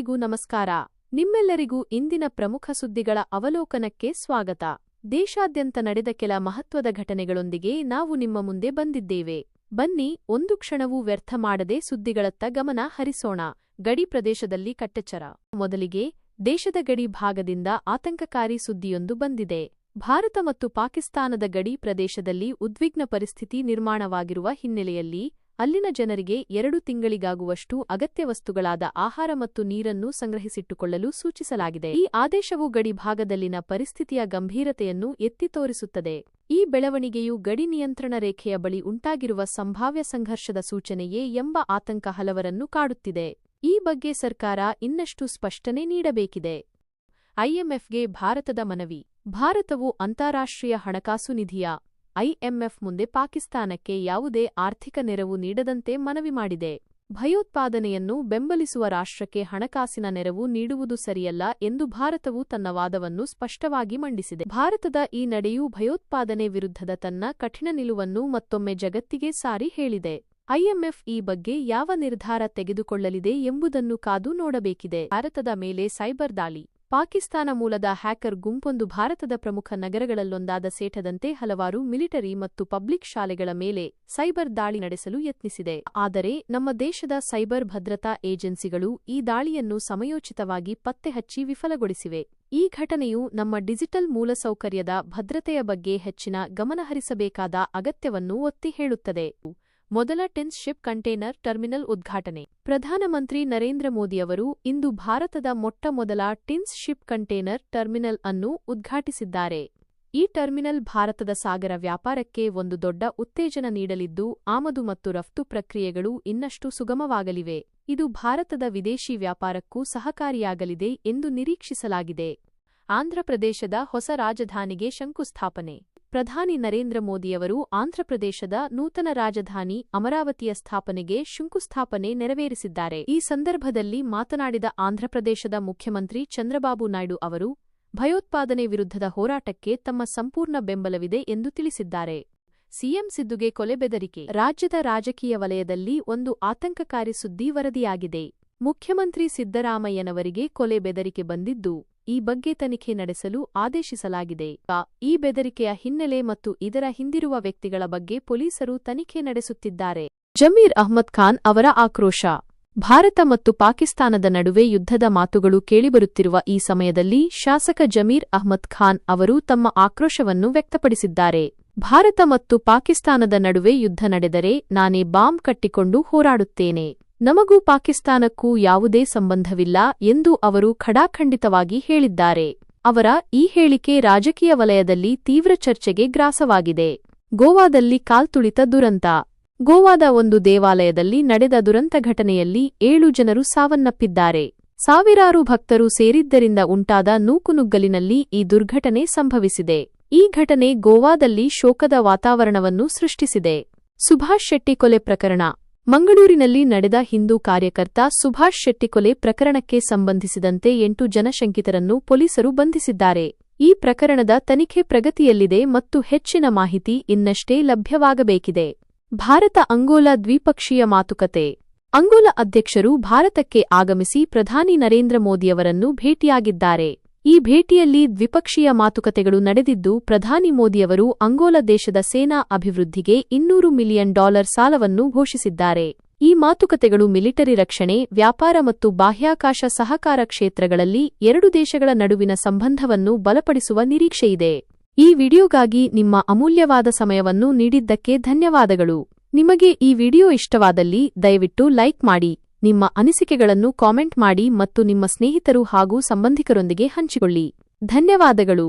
ಎಲ್ಲರಿಗೂ ನಮಸ್ಕಾರ. ನಿಮ್ಮೆಲ್ಲರಿಗೂ ಇಂದಿನ ಪ್ರಮುಖ ಸುದ್ದಿಗಳ ಅವಲೋಕನಕ್ಕೆ ಸ್ವಾಗತ. ದೇಶಾದ್ಯಂತ ನಡೆದ ಕೆಲ ಮಹತ್ವದ ಘಟನೆಗಳೊಂದಿಗೆ ನಾವು ನಿಮ್ಮ ಮುಂದೆ ಬಂದಿದ್ದೇವೆ. ಬನ್ನಿ, ಒಂದು ಕ್ಷಣವೂ ವ್ಯರ್ಥ ಮಾಡದೆ ಸುದ್ದಿಗಳತ್ತ ಗಮನ ಹರಿಸೋಣ. ಗಡಿ ಪ್ರದೇಶದಲ್ಲಿ ಕಟ್ಟೆಚ್ಚರ. ಮೊದಲಿಗೆ, ದೇಶದ ಗಡಿ ಭಾಗದಿಂದ ಆತಂಕಕಾರಿ ಸುದ್ದಿಯೊಂದು ಬಂದಿದೆ. ಭಾರತ ಮತ್ತು ಪಾಕಿಸ್ತಾನದ ಗಡಿ ಪ್ರದೇಶದಲ್ಲಿ ಉದ್ವಿಗ್ನ ಪರಿಸ್ಥಿತಿ ನಿರ್ಮಾಣವಾಗಿರುವ ಹಿನ್ನೆಲೆಯಲ್ಲಿ ಅಲ್ಲಿನ ಜನರಿಗೆ ಎರಡು ತಿಂಗಳಿಗಾಗುವಷ್ಟು ಅಗತ್ಯ ವಸ್ತುಗಳಾದ ಆಹಾರ ಮತ್ತು ನೀರನ್ನು ಸಂಗ್ರಹಿಸಿಟ್ಟುಕೊಳ್ಳಲು ಸೂಚಿಸಲಾಗಿದೆ. ಈ ಆದೇಶವು ಗಡಿ ಭಾಗದಲ್ಲಿನ ಪರಿಸ್ಥಿತಿಯ ಗಂಭೀರತೆಯನ್ನು ಎತ್ತಿ ತೋರಿಸುತ್ತದೆ. ಈ ಬೆಳವಣಿಗೆಯು ಗಡಿ ನಿಯಂತ್ರಣ ರೇಖೆಯ ಬಳಿ ಉಂಟಾಗಿರುವ ಸಂಭಾವ್ಯ ಸಂಘರ್ಷದ ಸೂಚನೆಯೇ ಎಂಬ ಆತಂಕ ಹಲವರನ್ನು ಕಾಡುತ್ತಿದೆ. ಈ ಬಗ್ಗೆ ಸರ್ಕಾರ ಇನ್ನಷ್ಟು ಸ್ಪಷ್ಟನೆ ನೀಡಬೇಕಿದೆ. ಐಎಂಎಫ್ಗೆ ಭಾರತದ ಮನವಿ. ಭಾರತವು ಅಂತಾರಾಷ್ಟ್ರೀಯ ಹಣಕಾಸು ನಿಧಿಯ ಐಎಂಎಫ್ ಮುಂದೆ ಪಾಕಿಸ್ತಾನಕ್ಕೆ ಯಾವುದೇ ಆರ್ಥಿಕ ನೆರವು ನೀಡದಂತೆ ಮನವಿ ಮಾಡಿದೆ. ಭಯೋತ್ಪಾದನೆಯನ್ನು ಬೆಂಬಲಿಸುವ ರಾಷ್ಟ್ರಕ್ಕೆ ಹಣಕಾಸಿನ ನೆರವು ನೀಡುವುದು ಸರಿಯಲ್ಲ ಎಂದು ಭಾರತವು ತನ್ನ ವಾದವನ್ನು ಸ್ಪಷ್ಟವಾಗಿ ಮಂಡಿಸಿದೆ. ಭಾರತದ ಈ ನಡೆಯು ಭಯೋತ್ಪಾದನೆ ವಿರುದ್ಧದ ತನ್ನ ಕಠಿಣ ನಿಲುವನ್ನು ಮತ್ತೊಮ್ಮೆ ಜಗತ್ತಿಗೆ ಸಾರಿ ಹೇಳಿದೆ. ಐಎಂಎಫ್ ಈ ಬಗ್ಗೆ ಯಾವ ನಿರ್ಧಾರ ತೆಗೆದುಕೊಳ್ಳಲಿದೆ ಎಂಬುದನ್ನು ಕಾದು ನೋಡಬೇಕಿದೆ. ಭಾರತದ ಮೇಲೆ ಸೈಬರ್ ದಾಳಿ. ಪಾಕಿಸ್ತಾನ ಮೂಲದ ಹ್ಯಾಕರ್ ಗುಂಪೊಂದು ಭಾರತದ ಪ್ರಮುಖ ನಗರಗಳಲ್ಲೊಂದಾದ ಸೇಠದಂತೆ ಹಲವಾರು ಮಿಲಿಟರಿ ಮತ್ತು ಪಬ್ಲಿಕ್ ಶಾಲೆಗಳ ಮೇಲೆ ಸೈಬರ್ ದಾಳಿ ನಡೆಸಲು ಯತ್ನಿಸಿದೆ. ಆದರೆ ನಮ್ಮ ದೇಶದ ಸೈಬರ್ ಭದ್ರತಾ ಏಜೆನ್ಸಿಗಳು ಈ ದಾಳಿಯನ್ನು ಸಮಯೋಚಿತವಾಗಿ ಪತ್ತೆಹಚ್ಚಿ ವಿಫಲಗೊಳಿಸಿವೆ. ಈ ಘಟನೆಯು ನಮ್ಮ ಡಿಜಿಟಲ್ ಮೂಲಸೌಕರ್ಯದ ಭದ್ರತೆಯ ಬಗ್ಗೆ ಹೆಚ್ಚಿನ ಗಮನಹರಿಸಬೇಕಾದ ಅಗತ್ಯವನ್ನು ಒತ್ತಿ ಹೇಳುತ್ತದೆ. ಮೊದಲ ಟೆನ್ಸ್ ಶಿಪ್ ಕಂಟೇನರ್ ಟರ್ಮಿನಲ್ ಉದ್ಘಾಟನೆ. ಪ್ರಧಾನಮಂತ್ರಿ ನರೇಂದ್ರ ಮೋದಿಯವರು ಇಂದು ಭಾರತದ ಮೊಟ್ಟಮೊದಲ ಟಿನ್ಸ್ ಶಿಪ್ ಕಂಟೇನರ್ ಟರ್ಮಿನಲ್ ಅನ್ನು ಉದ್ಘಾಟಿಸಿದ್ದಾರೆ. ಈ ಟರ್ಮಿನಲ್ ಭಾರತದ ಸಾಗರ ವ್ಯಾಪಾರಕ್ಕೆ ಒಂದು ದೊಡ್ಡ ಉತ್ತೇಜನ ನೀಡಲಿದ್ದು, ಆಮದು ಮತ್ತು ರಫ್ತು ಪ್ರಕ್ರಿಯೆಗಳು ಇನ್ನಷ್ಟು ಸುಗಮವಾಗಲಿವೆ. ಇದು ಭಾರತದ ವಿದೇಶಿ ವ್ಯಾಪಾರಕ್ಕೂ ಸಹಕಾರಿಯಾಗಲಿದೆ ಎಂದು ನಿರೀಕ್ಷಿಸಲಾಗಿದೆ. ಆಂಧ್ರಪ್ರದೇಶದ ಹೊಸ ರಾಜಧಾನಿಗೆ ಶಂಕುಸ್ಥಾಪನೆ. ಪ್ರಧಾನಿ ನರೇಂದ್ರ ಮೋದಿಯವರು ಆಂಧ್ರಪ್ರದೇಶದ ನೂತನ ರಾಜಧಾನಿ ಅಮರಾವತಿಯ ಸ್ಥಾಪನೆಗೆ ಶಂಕುಸ್ಥಾಪನೆ ನೆರವೇರಿಸಿದ್ದಾರೆ. ಈ ಸಂದರ್ಭದಲ್ಲಿ ಮಾತನಾಡಿದ ಆಂಧ್ರಪ್ರದೇಶದ ಮುಖ್ಯಮಂತ್ರಿ ಚಂದ್ರಬಾಬು ನಾಯ್ಡು ಅವರು, ಭಯೋತ್ಪಾದನೆ ವಿರುದ್ಧದ ಹೋರಾಟಕ್ಕೆ ತಮ್ಮ ಸಂಪೂರ್ಣ ಬೆಂಬಲವಿದೆ ಎಂದು ತಿಳಿಸಿದ್ದಾರೆ. ಸಿಎಂ ಸಿದ್ದುಗೆ ಕೊಲೆ ಬೆದರಿಕೆ. ರಾಜ್ಯದ ರಾಜಕೀಯ ವಲಯದಲ್ಲಿ ಒಂದು ಆತಂಕಕಾರಿ ಸುದ್ದಿ ವರದಿಯಾಗಿದೆ. ಮುಖ್ಯಮಂತ್ರಿ ಸಿದ್ದರಾಮಯ್ಯನವರಿಗೆ ಕೊಲೆ ಬೆದರಿಕೆ ಬಂದಿದ್ದು ಈ ಬಗ್ಗೆ ತನಿಖೆ ನಡೆಸಲು ಆದೇಶಿಸಲಾಗಿದೆ. ಈ ಬೆದರಿಕೆಯ ಹಿನ್ನೆಲೆ ಮತ್ತು ಇದರ ಹಿಂದಿರುವ ವ್ಯಕ್ತಿಗಳ ಬಗ್ಗೆ ಪೊಲೀಸರು ತನಿಖೆ ನಡೆಸುತ್ತಿದ್ದಾರೆ. ಜಮೀರ್ ಅಹ್ಮದ್ ಖಾನ್ ಅವರ ಆಕ್ರೋಶ. ಭಾರತ ಮತ್ತು ಪಾಕಿಸ್ತಾನದ ನಡುವೆ ಯುದ್ಧದ ಮಾತುಗಳು ಕೇಳಿಬರುತ್ತಿರುವ ಈ ಸಮಯದಲ್ಲಿ ಶಾಸಕ ಜಮೀರ್ ಅಹ್ಮದ್ ಖಾನ್ ಅವರು ತಮ್ಮ ಆಕ್ರೋಶವನ್ನು ವ್ಯಕ್ತಪಡಿಸಿದ್ದಾರೆ. ಭಾರತ ಮತ್ತು ಪಾಕಿಸ್ತಾನದ ನಡುವೆ ಯುದ್ಧ ನಡೆದರೆ ನಾನೇ ಬಾಂಬ್ ಕಟ್ಟಿಕೊಂಡು ಹೋರಾಡುತ್ತೇನೆ. ನಮಗೂ ಪಾಕಿಸ್ತಾನಕ್ಕೂ ಯಾವುದೇ ಸಂಬಂಧವಿಲ್ಲ ಎಂದು ಅವರು ಖಡಾಖಂಡಿತವಾಗಿ ಹೇಳಿದ್ದಾರೆ. ಅವರ ಈ ಹೇಳಿಕೆ ರಾಜಕೀಯ ವಲಯದಲ್ಲಿ ತೀವ್ರ ಚರ್ಚೆಗೆ ಗ್ರಾಸವಾಗಿದೆ. ಗೋವಾದಲ್ಲಿ ಕಾಲ್ತುಳಿತ ದುರಂತ. ಗೋವಾದ ಒಂದು ದೇವಾಲಯದಲ್ಲಿ ನಡೆದ ದುರಂತ ಘಟನೆಯಲ್ಲಿ ಏಳು ಜನರು ಸಾವನ್ನಪ್ಪಿದ್ದಾರೆ. ಸಾವಿರಾರು ಭಕ್ತರು ಸೇರಿದ್ದರಿಂದ ಉಂಟಾದ ನೂಕುನುಗ್ಗಲಿನಲ್ಲಿ ಈ ದುರ್ಘಟನೆ ಸಂಭವಿಸಿದೆ. ಈ ಘಟನೆ ಗೋವಾದಲ್ಲಿ ಶೋಕದ ವಾತಾವರಣವನ್ನು ಸೃಷ್ಟಿಸಿದೆ. ಸುಭಾಷ್ ಶೆಟ್ಟಿ ಕೊಲೆ ಪ್ರಕರಣ. ಮಂಗಳೂರಿನಲ್ಲಿ ನಡೆದ ಹಿಂದೂ ಕಾರ್ಯಕರ್ತ ಸುಭಾಷ್ ಶೆಟ್ಟಿ ಕೊಲೆ ಪ್ರಕರಣಕ್ಕೆ ಸಂಬಂಧಿಸಿದಂತೆ ಎಂಟು ಜನಶಂಕಿತರನ್ನು ಪೊಲೀಸರು ಬಂಧಿಸಿದ್ದಾರೆ. ಈ ಪ್ರಕರಣದ ತನಿಖೆ ಪ್ರಗತಿಯಲ್ಲಿದೆ ಮತ್ತು ಹೆಚ್ಚಿನ ಮಾಹಿತಿ ಇನ್ನಷ್ಟೇ ಲಭ್ಯವಾಗಬೇಕಿದೆ. ಭಾರತ ಅಂಗೋಲಾ ದ್ವಿಪಕ್ಷೀಯ ಮಾತುಕತೆ. ಅಂಗೋಲ ಅಧ್ಯಕ್ಷರು ಭಾರತಕ್ಕೆ ಆಗಮಿಸಿ ಪ್ರಧಾನಿ ನರೇಂದ್ರ ಮೋದಿಯವರನ್ನು ಭೇಟಿಯಾಗಿದ್ದಾರೆ. ಈ ಭೇಟಿಯಲ್ಲಿ ದ್ವಿಪಕ್ಷೀಯ ಮಾತುಕತೆಗಳು ನಡೆದಿದ್ದು, ಪ್ರಧಾನಿ ಮೋದಿಯವರು ಅಂಗೋಲ ದೇಶದ ಸೇನಾ ಅಭಿವೃದ್ಧಿಗೆ ಇನ್ನೂರು ಮಿಲಿಯನ್ ಡಾಲರ್ ಸಾಲವನ್ನು ಘೋಷಿಸಿದ್ದಾರೆ. ಈ ಮಾತುಕತೆಗಳು ಮಿಲಿಟರಿ ರಕ್ಷಣೆ, ವ್ಯಾಪಾರ ಮತ್ತು ಬಾಹ್ಯಾಕಾಶ ಸಹಕಾರ ಕ್ಷೇತ್ರಗಳಲ್ಲಿ ಎರಡು ದೇಶಗಳ ನಡುವಿನ ಸಂಬಂಧವನ್ನು ಬಲಪಡಿಸುವ ನಿರೀಕ್ಷೆಯಿದೆ. ಈ ವಿಡಿಯೋಗಾಗಿ ನಿಮ್ಮ ಅಮೂಲ್ಯವಾದ ಸಮಯವನ್ನು ನೀಡಿದ್ದಕ್ಕೆ ಧನ್ಯವಾದಗಳು. ನಿಮಗೆ ಈ ವಿಡಿಯೋ ಇಷ್ಟವಾದಲ್ಲಿ ದಯವಿಟ್ಟು ಲೈಕ್ ಮಾಡಿ. ನಿಮ್ಮ ಅನಿಸಿಕೆಗಳನ್ನು ಕಾಮೆಂಟ್ ಮಾಡಿ ಮತ್ತು ನಿಮ್ಮ ಸ್ನೇಹಿತರು ಹಾಗೂ ಸಂಬಂಧಿಕರೊಂದಿಗೆ ಹಂಚಿಕೊಳ್ಳಿ. ಧನ್ಯವಾದಗಳು.